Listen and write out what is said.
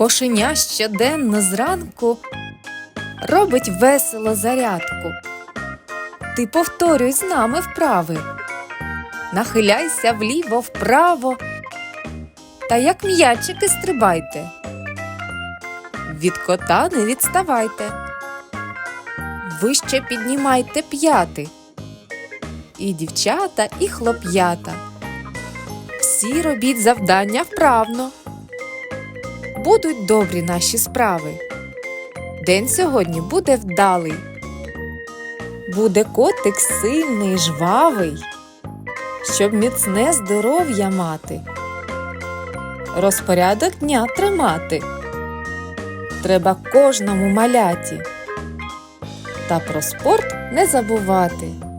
Кошеня щоденно зранку робить весело зарядку. Ти повторюй з нами вправи. Нахиляйся вліво вправо. Та як м'ячики стрибайте. Від кота не відставайте. Вище піднімайте п'яти. І дівчата, і хлоп'ята. Всі робіть завдання вправно. Будуть добрі наші справи. День сьогодні буде вдалий. Буде котик сильний, жвавий, щоб міцне здоров'я мати. Розпорядок дня тримати. Треба кожному маляті. Та про спорт не забувати.